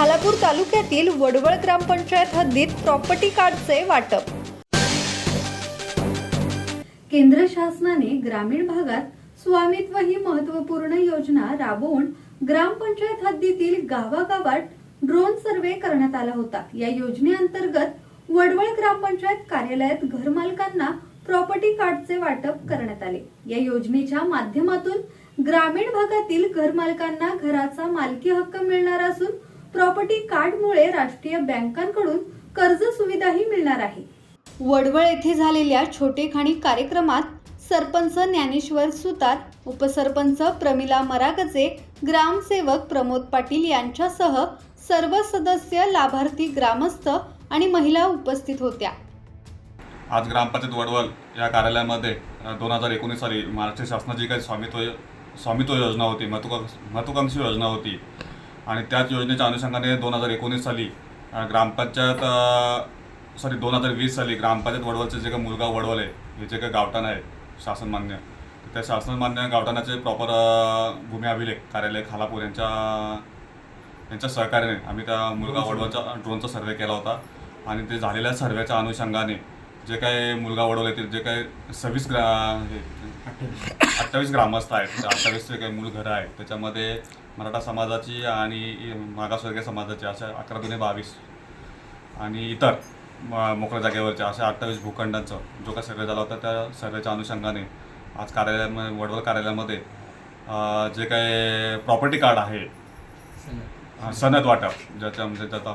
खालापूर तालुक्यातील वडवळ ग्रामपंचायत हद्दीत प्रॉपर्टी कार्डचे वाटप. केंद्र शासनाने ग्रामीण भागात स्वामित्व ही महत्त्वपूर्ण योजना राबवून ग्रामपंचायत हद्दीतील गावागावात ड्रोन सर्वे करण्यात आला होता. या योजनेअंतर्गत वडवळ ग्रामपंचायत कार्यालयात घरमालकांना प्रॉपर्टी कार्डचे वाटप करण्यात आले. या योजनेच्या माध्यमातून ग्रामीण भागातील घरमालकांना घराचा मालकी हक्क मिळणार असून प्रॉपर्टी कार्डमुळे राष्ट्रीय बँकांकडून कर्ज सुविधाही मिळणार आहे. वडवळ येथे झालेल्या छोटेखानी कार्यक्रमात सरपंच ज्ञानेश्वर सुतार उपसरपंच प्रमिला मरागजे ग्रामसेवक प्रमोद पाटील यांच्यासह सर्व सदस्य लाभार्थी ग्रामस्थ आणि महिला उपस्थित होत्या. आज ग्रामपंचायत वडवल या कार्यालयामध्ये दोन हजार एकोणीस साली महाराष्ट्र शासनाची काही स्वामित्व स्वामित्व योजना होती महत्वा महत्वाकांक्षी योजना होती. आणि त्याच योजनेच्या अनुषंगाने दोन हजार एकोणीस साली ग्रामपंचायत सॉरी दोन हजार वीस साली ग्रामपंचायत वडवलचे जे काही मुलगा वडवल आहे हे जे काही गावठाण आहे शासनमान्य त्या शासनमान्य गावठाणाचे प्रॉपर भूमी अभिलेख कार्यालय खालापूर यांच्या यांच्या सहकार्याने आम्ही त्या मुलगा वडवलचा ड्रोनचा सर्वे केला होता. आणि ते झालेल्या सर्वेच्या अनुषंगाने जे काही मुलगा वडवल येतील जे काही सव्वीस ग्रा हे अठ्ठावीस ग्रामस्थ आहेत. म्हणजे अठ्ठावीस जे काही मूल घरं आहेत त्याच्यामध्ये मराठा समाजाची आणि मागासवर्गीय समाजाची अशा अकरा दुने बावीस आणि इतर म- मोकळ्या जागेवरच्या अशा अठ्ठावीस भूखंडांचं जो काय सर्वे झाला होता त्या सर्वेच्या अनुषंगाने आज कार्यालयामध्ये वडवल कार्यालयामध्ये अं, जे काही प्रॉपर्टी कार्ड आहे सनद वाटप ज्याच्या म्हणजे त्याचा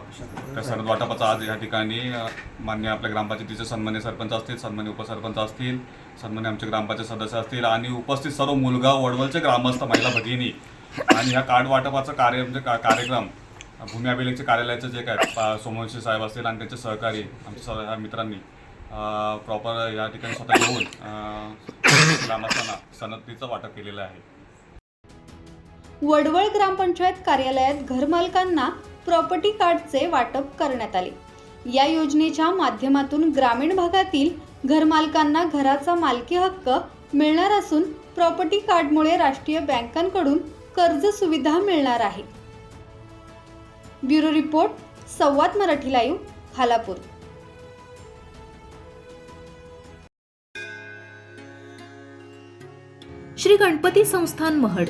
त्या सनद वाटपाचा आज या ठिकाणी मान्य आपल्या ग्रामपंचायतीचे सन्मान्य सरपंच असतील सन्मान्य उपसरपंच असतील सन्मान्य आमचे ग्रामपंचायत सदस्य असतील आणि उपस्थित सर्व मुलगा वडवलचे ग्रामस्थ महिला भगिनी आणि ह्या कार्ड वाटपाचं कार्य म्हणजे का कार्यक्रम भूमी अभिलेखचे कार्यालयाचे जे काय पा- सोमवंशी साहेब असतील आणि त्यांचे सहकारी आमच्या मित्रांनी प्रॉपर या ठिकाणी स्वतः येऊन ग्रामस्थांना सनदीचं वाटप केलेलं आहे. वडवळ ग्रामपंचायत कार्यालयात घरमालकांना प्रॉपर्टी कार्डचे वाटप करण्यात आले. या योजनेच्या माध्यमातून ग्रामीण भागातील घरमालकांना घराचा मालकी हक्क मिळणार असून प्रॉपर्टी कार्डमुळे राष्ट्रीय बँकांकडून कर्ज सुविधा मिळणार आहे. ब्युरो रिपोर्ट संवाद मराठी लाईव्ह खालापूर. श्री गणपती संस्थान महड.